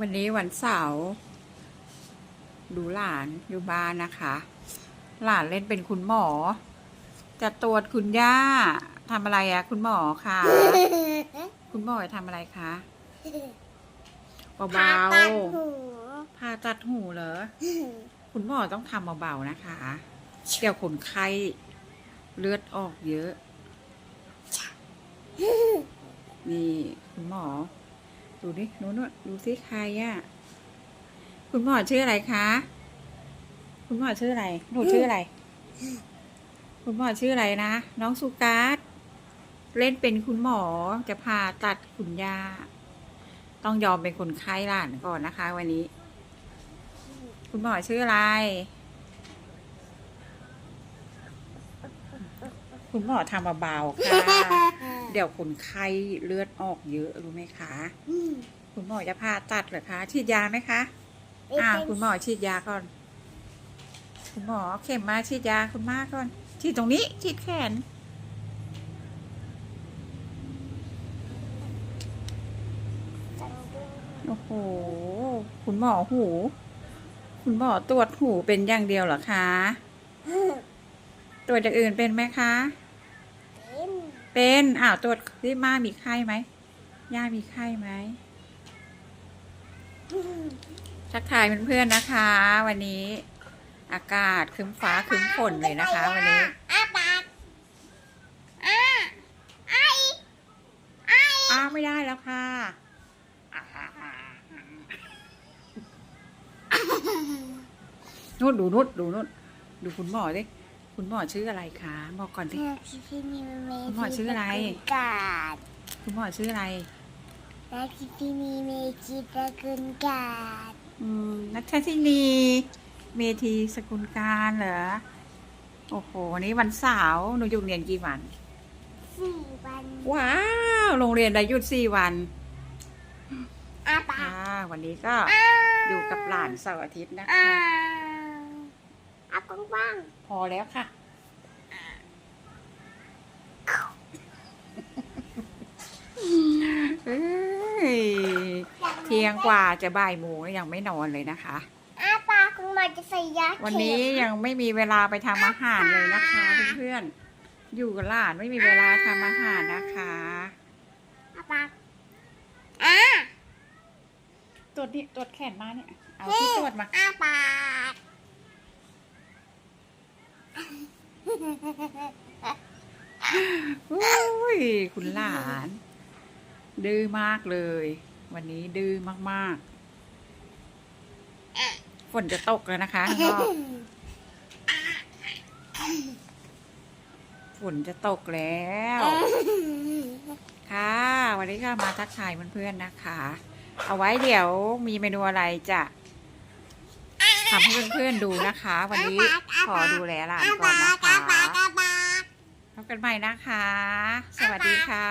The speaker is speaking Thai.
วันนี้วันเสาร์ดูหลานอยู่บ้านนะคะ หลานเล่นเป็นคุณหมอ จะตรวจคุณย่าทำอะไรอะคุณหมอคะคุณหมอจะทำอะไรคะเบาผ่าตัดหูๆผ่าตัดหูเหรอคุณหมอต้องทำเบาๆนะคะเดี๋ยวคนไข้เลือดออกเยอะ นี่ คุณหมอ ดูดิหนูนดดูสิใครอะคุณหมอชื่ออะไรคะ คุณหมอชื่ออะไร หนูชื่ออะไร คุณหมอชื่ออะไรนะ น้องสุการ์เล่นเป็นคุณหมอจะผ่าตัดคุณย่าต้องยอมเป็นคนไข้หลานก่อนนะคะ วันนี้ คุณหมอชื่ออะไร คุณหมอทำเบาๆค่ะ เดี๋ยวคนไข้เลือดออกเยอะรู้ไหมคะคุณหมอจะผ่าตัดเหรอคะ ฉีดยาไหมคะ อ่า คุณหมอฉีดยาก่อน คุณหมอเอาเข็มมาฉีดยาคุณมาก่อน ฉีดตรงนี้ ฉีดแขน โอ้โห คุณหมอหู คุณหมอตรวจหูเป็นอย่างเดียวเหรอคะ ตรวจอย่างอื่นเป็นไหมคะ เป็นอ้าวตรวจที่มามีไข้ไหมย่ามีไข้ไหมทักทายเพื่อนๆนะคะ วันนี้ อากาศคึ้มฟ้าคึ้มฝนเลยนะคะ วันนี้อ้าปากอ้าไอไออ้าไม่ได้แล้วค่ะนุดดูนุดดูนุดดูคุณหมอดิ คุณหมอชื่ออะไรคะบอกก่อนดิพี่พี่มีเมคุณหมอชื่ออะไรกาดคุณหมอชื่ออะไรและพี่พี่มีเมจิตระกุลกาดอืมนัทชินีเมธีสกุลการเหรอ โอ้โห วันนี้วันเสาร์หนูหยุดเรียนกี่วันสี่วัน ว้าว โรงเรียนได้หยุดสี่วันอ้าปากค่ะวันนี้ก็อยู่กับหลานเสาร์อาทิตย์นะอ้าคะ อ้ากว้างพอแล้วค่ะ เอ้ยๆเที่ยงกว่าจะบ่ายโมงแล้วยังไม่นอนเลยนะคะอ้าปากคุณหมอจะใส่ยาเข็มวันนี้ยังไม่มีเวลาไปทำอาหารเลยนะคะเพื่อนๆอยู่กับหลานไม่มีเวลาทำอาหารนะคะอ้าปากอ้าตรวจนี่ตรวจแขนมาเนี่ย เอาที่ตรวจมาอ้าปาก อุ้ยคุณหลาน ดื้อมากเลย วันนี้ดื้อมากๆ ฝนจะตกแล้วนะคะข้างนอกฝนจะตกแล้ว ค่ะ วันนี้ก็มาทักทายเพื่อนๆนะคะ เอาไว้เดี๋ยวมีเมนูอะไรจะทำให้เพื่อนๆดูนะคะ วันนี้ขอดูแลหลานก่อนนะคะ กันใหม่นะคะ สวัสดีค่ะ